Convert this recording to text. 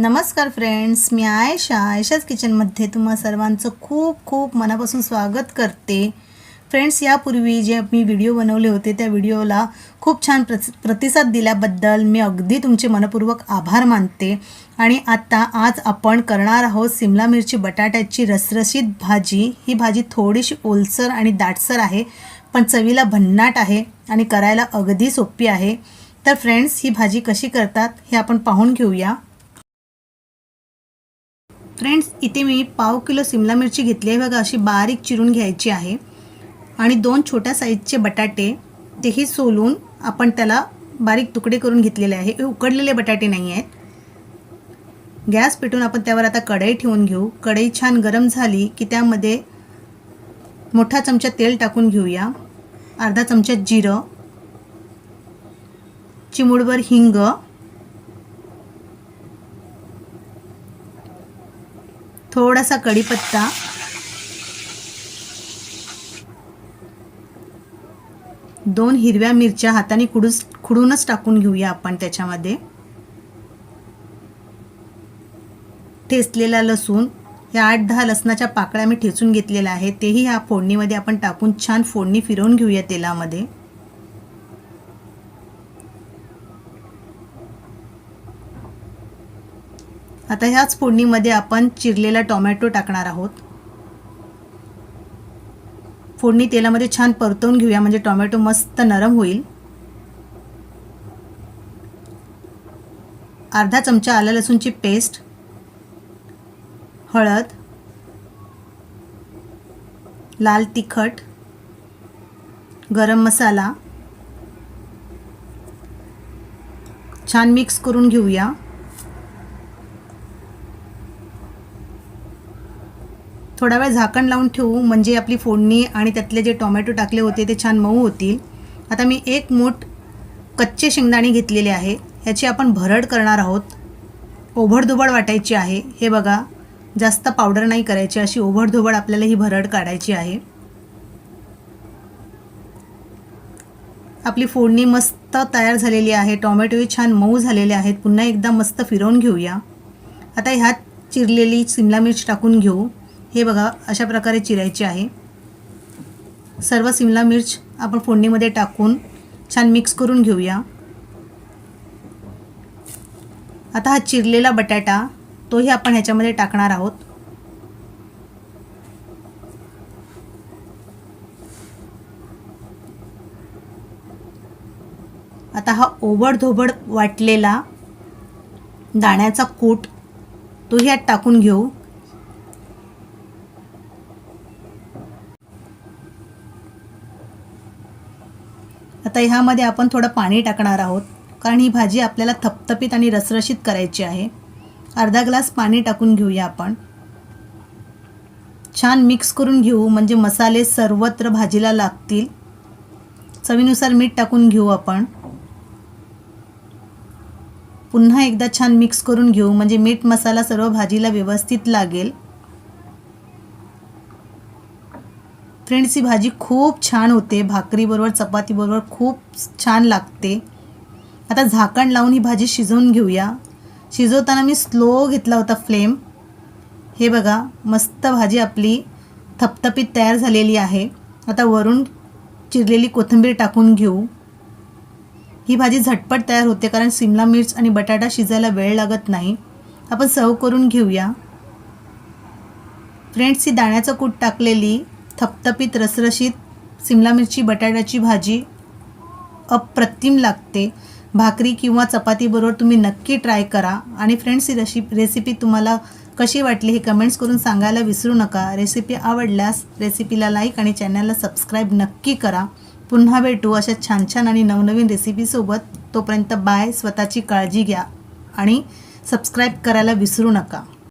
नमस्कार फ्रेंड्स मी आयशा. आयशाच किचनमध्ये तुम्हा सर्वांचं खूप खूप मनापासून स्वागत करते. फ्रेंड्स यापूर्वी जे मी व्हिडिओ बनवले होते त्या व्हिडिओला खूप छान प्रति प्रतिसाद दिल्याबद्दल मी अगदी तुमचे मनपूर्वक आभार मानते. आणि आता आज आपण करणार आहोत सिमला मिरची बटाट्याची रसरशीत भाजी. ही भाजी थोडीशी ओलसर आणि दाटसर आहे पण चवीला भन्नाट आहे आणि करायला अगदी सोपी आहे. तर फ्रेंड्स ही भाजी कशी करतात हे आपण पाहून घेऊया. फ्रेंड्स इथे मी पाव किलो सिमला मिरची घेतली आहे. बघा अशी बारीक चिरून घ्यायची आहे. आणि दोन छोट्या साईजचे बटाटे तेही सोलून आपण त्याला बारीक तुकडे करून घेतलेले आहे. हे उकडलेले बटाटे नाही आहेत. गॅस पेटून आपण त्यावर आता कढई ठेवून घेऊ. कढई छान गरम झाली की त्यामध्ये मोठा चमचा तेल टाकून घेऊया. अर्धा चमचा जिरं. चिमुडभर हिंग. थोडासा कढीपत्ता. दोन हिरव्या मिरच्या हाताने खुडूस खुडूनच टाकून घेऊया आपण त्याच्यामध्ये. ठेचलेला लसूण या आठ दहा लसणाच्या पाकळ्या मी ठेचून घेतलेल्या आहे तेही ह्या फोडणीमध्ये आपण टाकून छान फोडणी फिरवून घेऊया तेलामध्ये. आता ह्याच फोडणीमध्ये आपण चिरलेला टोमॅटो टाकणार आहोत. फोडणी तेलामध्ये छान परतवून घेऊया म्हणजे टोमॅटो मस्त नरम होईल. अर्धा चमचा आलं लसूणची पेस्ट हळद लाल तिखट गरम मसाला छान मिक्स करून घेऊया. थोडा वेळ झाकण लावून ठेवू म्हणजे आपली फोडणी आणि त्यातले जे टोमॅटो टाकले होते ते छान मऊ होतील. आता मी एक मूठ कच्चे शेंगदाणे घेतलेले आहे. ह्याची आपण भरड करणार आहोत. ओभडधोबड वाटायची आहे. हे बघा जास्त पावडर नाही करायची अशी ओभडधोबड आपल्याला ही भरड काढायची आहे. आपली फोडणी मस्त तयार झालेली आहे. टोमॅटोही छान मऊ झालेले आहेत. पुन्हा एकदा मस्त फिरवून घेऊया. आता ह्यात चिरलेली सिमला मिर्च टाकून घेऊ. हे बघा अशा प्रकारे चिरायची आहे. सर्व सिमला मिर्च आपण फोडणीमध्ये टाकून छान मिक्स करून घेऊया. आता हा चिरलेला बटाटा तोही आपण ह्याच्यामध्ये टाकणार आहोत. आता हा ओबडधोबड वाटलेला दाण्याचा कूट तोही यात टाकून घेऊ. आता ह्यामध्ये आपण थोडं पाणी टाकणार आहोत. कारण ही भाजी आपल्याला थपथपीत आणि रसरशीत करायची आहे. अर्धा ग्लास पाणी टाकून घेऊया आपण. छान मिक्स करून घेऊ. म्हणजे मसाले सर्वत्र भाजीला लागतील. चवीनुसार मीठ टाकून घेऊ आपण. पुन्हा एकदा छान मिक्स करून घेऊ. म्हणजे मीठ मसाला सर्व भाजीला व्यवस्थित लागेल. फ्रेंड्स ही भाजी खूप छान होते. भाकरीबरोबर चपातीबरोबर खूप छान लागते. आता झाकण लावून ही भाजी शिजवून घेऊया. शिजवताना मी स्लो घेतला होता फ्लेम हे बघा मस्त भाजी आपली थपथपीत तयार झालेली आहे. आता वरून चिरलेली कोथिंबीर टाकून घेऊ. ही भाजी झटपट तयार होते कारण सिमला मिर्च आणि बटाटा शिजायला वेळ लागत नाही. आपण सर्व करून घेऊया. फ्रेंड्स ही दाण्याचं कूट टाकलेली थपथपीत रसरशीत सिमला मिरची बटाट्याची भाजी अप्रतिम लागते. भाकरी किंवा चपातीबरोबर तुम्ही नक्की ट्राय करा. आणि फ्रेंड्स ही रेशी रेसिपी तुम्हाला कशी वाटली हे कमेंट्स करून सांगायला विसरू नका. रेसिपी आवडल्यास रेसिपीला लाईक आणि चॅनलला सबस्क्राईब नक्की करा. पुन्हा भेटू अशा छान छान आणि नवनवीन रेसिपीसोबत तोपर्यंत बाय स्वतःची काळजी घ्या आणि सबस्क्राईब करायला विसरू नका.